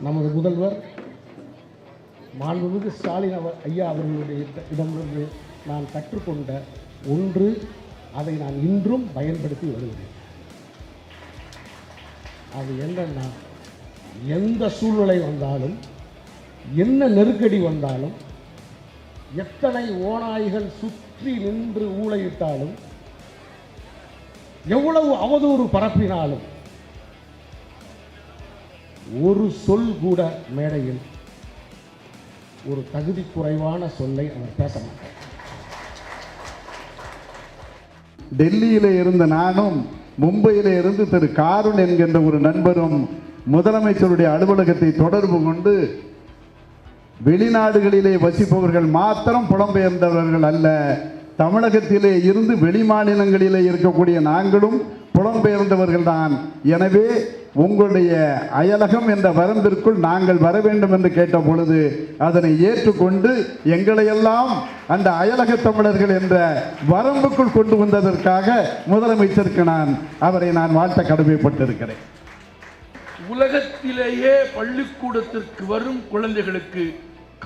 நமது முதல்வர் மாண்புமிகு ஸ்டாலின் அவர் ஐயா அவர்களுடைய இடமிருந்து நான் கற்றுக்கொண்ட ஒன்று அதை நான் இன்றும் பயன்படுத்தி வருகிறேன். அது என்னன்னா எந்த சூழ்நிலை வந்தாலும் என்ன நெருக்கடி வந்தாலும் எத்தனை ஓநாய்கள் சுற்றி நின்று ஊழையிட்டாலும் எவ்வளவு அவதூறு பரப்பினாலும் ஒரு சொல் கூட மேடையில் ஒரு தகுதி குறைவான சொல்லை அவர் பேச மாட்டார். டெல்லியில இருந்த நானும் மும்பையில இருந்து திரு காருண் என்கின்ற ஒரு நண்பரும் முதலமைச்சருடைய அலுவலகத்தை தொடர்பு கொண்டு வெளிநாடுகளிலே வசிப்பவர்கள் மாத்திரம் புலம்பெயர்ந்தவர்கள் அல்ல. தமிழகத்திலே இருந்து வெளிமாநிலங்களிலே இருக்கக்கூடிய நாங்களும் புலம்பெயர்ந்தவர்கள் தான் எனவே உங்களுடைய அயலகம் என்ற வரம்பிற்குள் நாங்கள் வர வேண்டும் என்று கேட்ட பொழுது அதனை ஏற்றுக்கொண்டு எங்களையெல்லாம் அந்த அயலக தமிழர்கள் என்ற வரம்புக்குள் கொண்டு வந்ததற்காக முதலமைச்சருக்கு நான் அவரை நான் வாழ்த்த கடமைப்பட்டிருக்கிறேன். உலகத்திலேயே பள்ளிக்கூடத்திற்கு வரும் குழந்தைகளுக்கு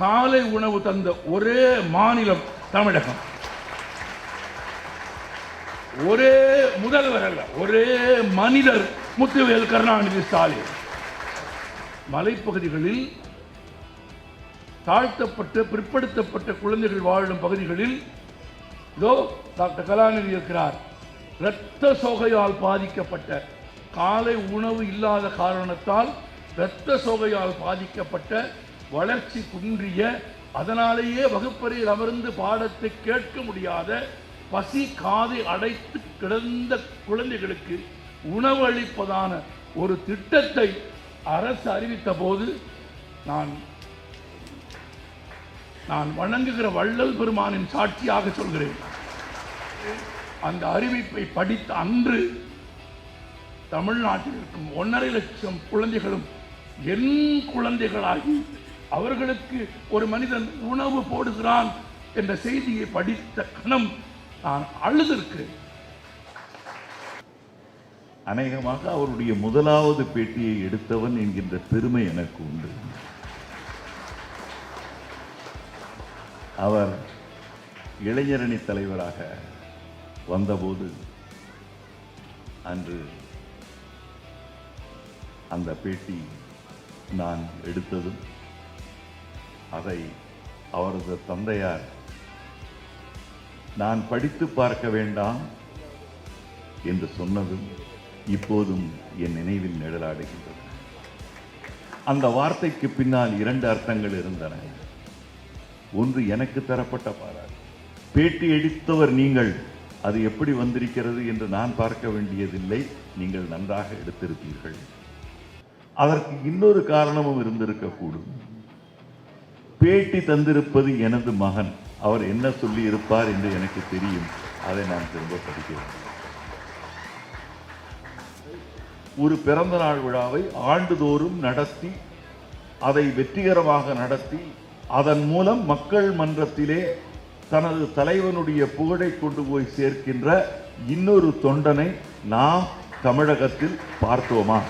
காலை உணவு தந்த ஒரே மாநிலம் தமிழகம். ஒரே முதல்வர் அல்ல ஒரே மனிதர் முத்துவேல் கருணாநிதி ஸ்டாலின். மலைப்பகுதிகளில் தாழ்த்தப்பட்ட பிற்படுத்தப்பட்ட குழந்தைகள் வாழும் பகுதிகளில் இதோ டாக்டர் கலாநிதி இருக்கிறார். இரத்த சோகையால் பாதிக்கப்பட்ட காலை உணவு இல்லாத காரணத்தால் இரத்த சோகையால் பாதிக்கப்பட்ட வளர்ச்சி குன்றிய அதனாலேயே வகுப்பறையில் அமர்ந்து பாடத்தை கேட்க முடியாத பசி காதை அடைத்து கிடந்த குழந்தைகளுக்கு உணவு அளிப்பதான ஒரு திட்டத்தை அரசு அறிவித்த போது நான் நான் வணங்குகிற வள்ளல் பெருமானின் சாட்சியாக சொல்கிறேன். அந்த அறிவிப்பை படித்த அன்று தமிழ்நாட்டில் இருக்கும் ஒன்றரை லட்சம் குழந்தைகளும் என் குழந்தைகளாகி அவர்களுக்கு ஒரு மனிதன் உணவு போடுகிறான் என்ற செய்தியை படித்த கணம் நான் அழுதிருக்கிறேன் அநேகமாக அவருடைய முதலாவது பேட்டியை எடுத்தவன் என்கின்ற பெருமை எனக்கு உண்டு. அவர் இளைஞரணி தலைவராக வந்தபோது அன்று அந்த பேட்டி நான் எடுத்ததும் அதை அவரது தந்தையார் நான் படித்து பார்க்க வேண்டாம் என்று சொன்னதும் இப்போதும் என் நினைவில் நிழலாடுகின்றது அந்த வார்த்தைக்கு பின்னால் இரண்டு அர்த்தங்கள் இருந்தன. ஒன்று எனக்கு தரப்பட்ட பாராட்டு பேட்டி எடுத்தவர் நீங்கள். அது எப்படி வந்திருக்கிறது என்று நான் பார்க்க வேண்டியதில்லை. நீங்கள் நன்றாக எடுத்திருப்பீர்கள். அதற்கு இன்னொரு காரணமும் இருந்திருக்கக்கூடும். பேட்டி தந்திருப்பது எனது மகன். அவர் என்ன சொல்லி இருப்பார் என்று எனக்கு தெரியும். அதை நான் திரும்ப படிக்கிறேன். ஒரு பிறந்த நாள் விழாவை ஆண்டுதோறும் நடத்தி அதை வெற்றிகரமாக நடத்தி அதன் மூலம் மக்கள் மன்றத்திலே தனது தலைவனுடைய புகழை கொண்டு போய் சேர்க்கின்ற இன்னொரு தொண்டனை நாம் தமிழகத்தில் பார்த்தோமா?